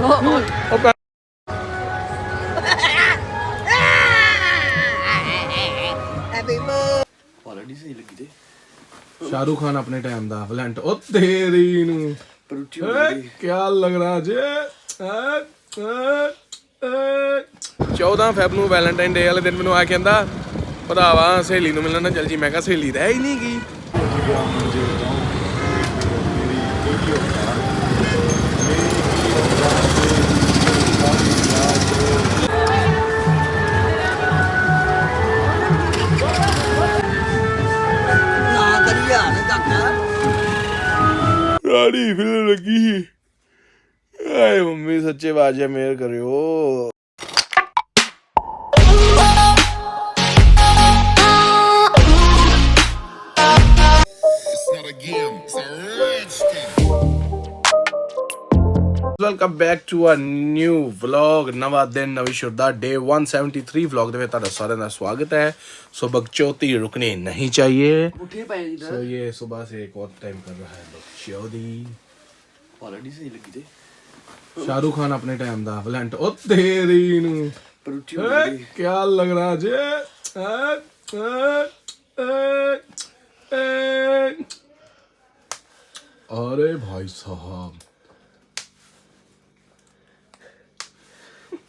ਉਹ ਭੈ- ਕੁਆਲਿਟੀ ਸਹੀ ਲੱਗੀ ਤੇ ਸ਼ਾਹਰੁਖ ਖਾਨ ਆਪਣੇ ਟਾਈਮ ਦਾ ਵਲੈਂਟ ਉਹ ਤੇਰੀ ਨੂੰ ਪਰ ਉੱਚੀ ਕੀ ਲੱਗ ਰਿਹਾ ਜੇ 14 ਫੈਬ ਨੂੰ ਵੈਲੈਂਟਾਈਨ ਡੇ ਵਾਲੇ ਦਿਨ ਮੈਨੂੰ ਆ ਕਹਿੰਦਾ ਭਰਾਵਾ ਸਹੇਲੀ ਨੂੰ ਮਿਲਣ ਨਾ ਚੱਲ ਜੀ ਮੈਂ ਕਿਹਾ ਸਹੇਲੀ ਤਾਂ ਹੈ ਹੀ ਨਹੀਂ ਗਈ ਰਾਣੀ ਫਿਲਮ ਲੱਗੀ ਸੀ। ਆਏ ਮੰਮੀ ਸੱਚੇ ਬਾਜੇ ਮੇਰ ਕਰਿਓ। Welcome back to a new vlog ਨਵਾਂ ਦਿਨ ਨਵੀਂ ਸ਼ੁਰਦਾ ਡੇ 173 ਵਲੌਗ ਦੇ ਵਿੱਚ ਤੁਹਾਡਾ ਸਾਰਿਆਂ ਦਾ ਸਵਾਗਤ ਹੈ ਸੋ ਬਕਚੋਤੀ ਰੁਕਨੇ ਨਹੀਂ ਚਾਹੀਏ ਉੱਠੇ ਪਏ ਜੀ सो ये सुबह से एक और टाइम कर रहा है बकचौदी ਕੁਆਲਿਟੀ ਸਹੀ ਲੱਗੀ ਤੇ शाहरुख खान अपने टाइम ਦਾ ਵਲੈਂਟ ਉਹ ਤੇਰੀ ਨੂੰ ਪਰ ਉੱਚੀ ਕੀ ਲੱਗ ਰਿਹਾ ਜੇ ਹੈਂ? ਹੈਂ? ਹੈਂ? ਹੈਂ? अरे भाई साहब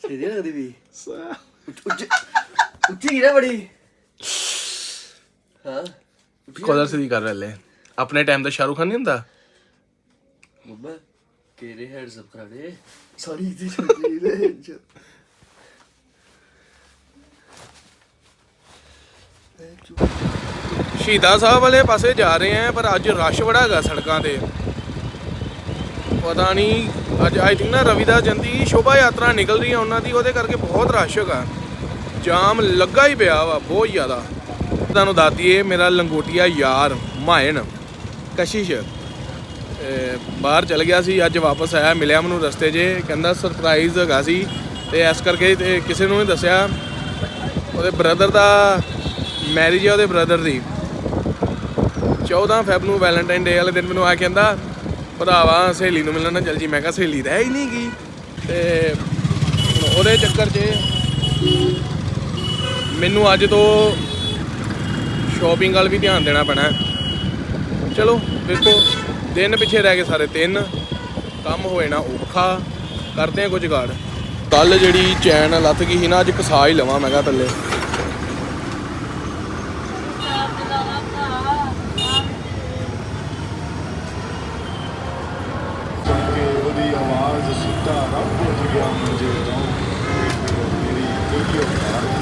ਸਹੀ ਨਹੀਂ ਲੱਗਦੀ ਵੀ सा- ਉੱਚੀ ਉੱਚੀ ਗਿਰਾ ਬੜੀ ਹਾਂ ਕਦੋਂ ਸੇ ਕਰ ਰਹੇ ਲੈ ਆਪਣੇ ਟਾਈਮ ਦਾ ਸ਼ਾਹਰੁਖ ਖਾਨ ਨਹੀਂ ਹੁੰਦਾ ਮੰਮਾ ਤੇਰੇ ਹੈਡਸ ਅਪ ਕਰਾਣੇ ਸਾਰੀ ਦੀ ਛੋਟੀ ਲੈ ਸ਼ਹੀਦਾਂ ਸਾਹਿਬ ਵਾਲੇ ਪਾਸੇ ਜਾ ਰਹੇ ਆ ਪਰ ਅੱਜ ਰਸ਼ ਬੜਾ ਹੈਗਾ ਸੜਕਾਂ ਤੇ ਪਤਾ ਨਹੀਂ, ਅੱਜ ਆਈ ਥਿੰਕ ਨਾ ਰਵਿਦਾਸ ਜੰਦੀ ਸ਼ੋਭਾ ਯਾਤਰਾ ਨਿਕਲ ਰਹੀ ਹੈ ਉਹਨਾਂ ਦੀ, ਉਹਦੇ ਕਰਕੇ ਬਹੁਤ ਰਸ਼ ਹੈਗਾ। ਜਾਮ ਲੱਗਾ ਹੀ ਪਿਆ ਵਾ, ਬਹੁਤ ਜ਼ਿਆਦਾ। ਤੁਹਾਨੂੰ ਦੱਸ ਦਈਏ, ਮੇਰਾ ਲੰਗੋਟੀਆ ਯਾਰ, ਮਾਇਨ, ਕਸ਼ਿਸ਼ ਬਾਹਰ ਚਲ ਗਿਆ ਸੀ, ਅੱਜ ਵਾਪਸ ਆਇਆ, ਮਿਲਿਆ ਮੈਨੂੰ ਰਸਤੇ 'ਚ, ਕਹਿੰਦਾ ਸਰਪ੍ਰਾਈਜ਼ ਹੈਗਾ ਸੀ, ਤੇ ਇਸ ਕਰਕੇ ਤੇ ਕਿਸੇ ਨੂੰ ਨਹੀਂ ਦੱਸਿਆ। ਉਹਦੇ ਬ੍ਰਦਰ ਦਾ ਮੈਰਿਜ ਹੈ ਉਹਦੇ ਬ੍ਰਦਰ ਦੀ। 14 ਫੈਬ ਨੂੰ ਵੈਲੈਂਟਾਈਨ ਡੇ ਵਾਲੇ ਦਿਨ ਮੈਨੂੰ ਆ ਕਹਿੰਦਾ ਭਰਾਵਾ ਸਹੇਲੀ ਨੂੰ ਮਿਲਣ ਨਾ, ਚੱਲ ਜੀ, ਮੈਂ ਕਿਹਾ ਸਹੇਲੀ ਰਹਿ ਹੀ ਨਹੀਂ ਗਈ ਤੇ ਉਹਦੇ ਚੱਕਰ 'ਚ ਮੈਨੂੰ ਅੱਜ ਤੋਂ ਸ਼ਾਪਿੰਗ ਵੱਲ ਵੀ ਧਿਆਨ ਦੇਣਾ ਪੈਣਾ ਚਲੋ, ਦੇਖੋ, ਦਿਨ ਪਿੱਛੇ ਰਹਿ ਗਏ ਸਾਰੇ ਤਿੰਨ। ਕੰਮ ਹੋਏ ਨਾ ਔਖਾ। ਕਰਦੇ ਆ ਕੁਝ ਗਾੜ। ਕੱਲ ਜਿਹੜੀ ਚੈਨ ਲੱਥ ਗਈ ਸੀ ਨਾ, ਅੱਜ ਕਸਾ ਹੀ ਲਵਾਂ ਮੈਂ ਕਿਹਾ ਥੱਲੇ ਕਿ ਉਹਦੀ ਆਵਾਜ਼ ਸੁੱਤਾ ਨਾ ਪੁੱਜ ਗਿਆ ਮੰਜੇ ਤੋਂ ਮੇਰੀ ਕੋਈ ਔਕਾਤ ਮੇਰੀ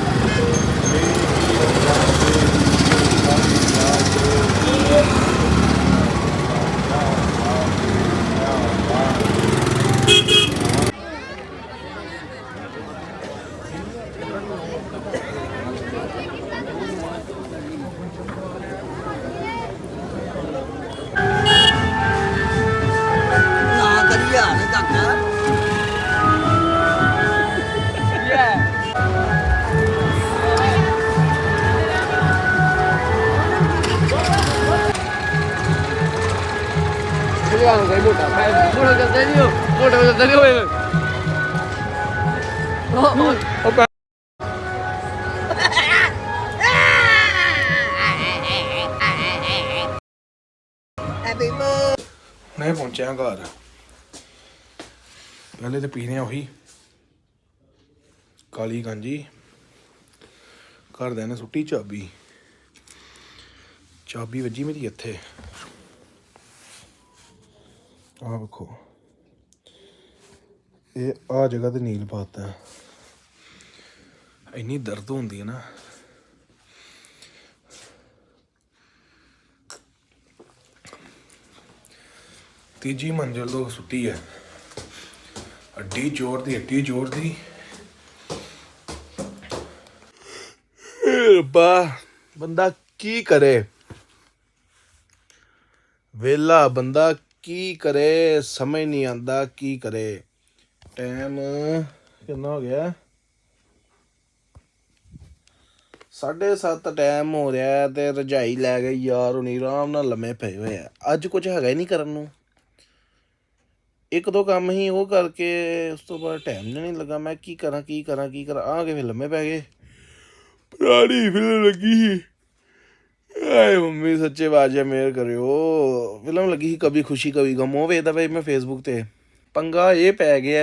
ਹੈਪੀ ਮੈਂ ਪਹੁੰਚਿਆ ਘਰ। ਪਹਿਲੇ ਤੇ ਪੀਣੇ ਆ ਉਹੀ। ਕਾਲੀ ਗਾਂਜੀ। ਘਰਦਿਆਂ ਨੇ ਸੁੱਟੀ ਚਾਬੀ। ਚਾਬੀ ਵੱਜੀ ਮੇਰੀ ਇੱਥੇ। ਆਹ ਵੇਖੋ। ਇਹ ਆ ਜਗ੍ਹਾ ਤੇ ਨੀਲ ਪਾਤਾ। ਇੰਨੀ ਦਰਦ ਹੁੰਦੀ ਹੈ ਨਾ। ਤੀਜੀ ਮੰਜ਼ਿਲ ਤੋਂ ਸੁੱਟੀ ਹੈ। ਅੱਡੀ ਜੋੜ ਦੀ, ਅੱਡੀ ਜੋੜ ਦੀ। ਰੱਬਾ, ਬੰਦਾ ਕੀ ਕਰੇ? ਵੇਲਾ ਬੰਦਾ ਕੀ ਕਰੇ? ਸਮਝ ਨਹੀਂ ਆਂਦਾ, ਕੀ ਕਰੇ? ਟਾਈਮ ਕਿੰਨਾ ਹੋ ਗਿਆ? 7:30 ਟਾਈਮ ਹੋ ਰਿਹਾ ਹੈ ਤੇ ਰਜਾਈ ਲੈ ਗਈ ਯਾਰ, ਹੁਣੀ ਆਰਾਮ ਨਾਲ ਲੰਮੇ ਪਏ ਹੋਏ ਆ। ਅੱਜ ਕੁਝ ਹੈਗਾ ਹੀ ਨਹੀਂ ਕਰਨ ਨੂੰ। ਇੱਕ ਦੋ ਕੰਮ ਹੀ ਉਹ ਕਰਕੇ ਉਸ ਤੋਂ ਬਾਅਦ ਟਾਈਮ ਨਹੀਂ ਲੱਗਾ। ਮੈਂ ਕੀ ਕਰਾਂ ਕੀ ਕਰਾਂ ਕੀ ਕਰਾਂ? ਆ ਕੇ ਫਿਰ ਲੰਮੇ ਪੈ ਗਏ। ਪੁਰਾਣੀ ਫਿਲਮ ਲੱਗੀ ਸੀ। ਆਏ ਮੰਮੀ, ਸੱਚੇ ਬਾਜਾ ਮੇਰ ਕਰਿਓ। ਫਿਲਮ ਲੱਗੀ ਸੀ ਕभी ਖੁਸ਼ੀ ਕभी ਗਮ। ਉਹ ਵੇਖਦਾ ਪਈ ਮੈਂ ਫੇਸਬੁੱਕ ਤੇ। ਪੰਗਾ ਇਹ ਪੈ ਗਿਆ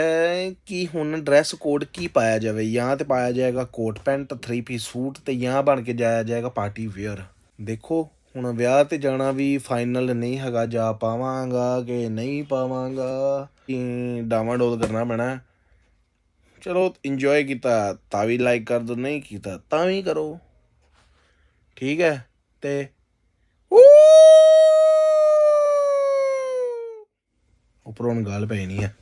ਕਿ ਹੁਣ ਡਰੈਸ ਕੋਡ ਕੀ ਪਾਇਆ ਜਾਵੇ? ਜਾਂ ਤੇ ਪਾਇਆ ਜਾਏਗਾ ਕੋਟ ਪੈਂਟ 3 ਪੀਸ ਸੂਟ ਤੇ ਜਾਂ ਬਣ ਕੇ ਜਾਇਆ ਜਾਏਗਾ ਪਾਰਟੀ ਵੇਅਰ ਦੇਖੋ, ਹੁਣ ਵਿਆਹ ਤੇ ਜਾਣਾ ਵੀ ਫਾਈਨਲ ਨਹੀਂ ਹੈਗਾ। ਜਾ ਪਾਵਾਂਗਾ ਕਿ ਨਹੀਂ ਪਾਵਾਂਗਾ? ਕਿ ਡਾਵਾਂਡੋਲ ਕਰਨਾ ਪੈਣਾ? ਚਲੋ ਇੰਜੋਏ ਕੀਤਾ। ਤਾਂ ਵੀ ਲਾਈਕ ਕਰ ਦੋ, ਨਹੀਂ ਕੀਤਾ, ਤਾਂ ਵੀ ਕਰੋ। ਠੀਕ ਹੈ। ਤੇ ਉੱਪਰੋਂ ਗੱਲ ਨਹੀਂ ਹੈ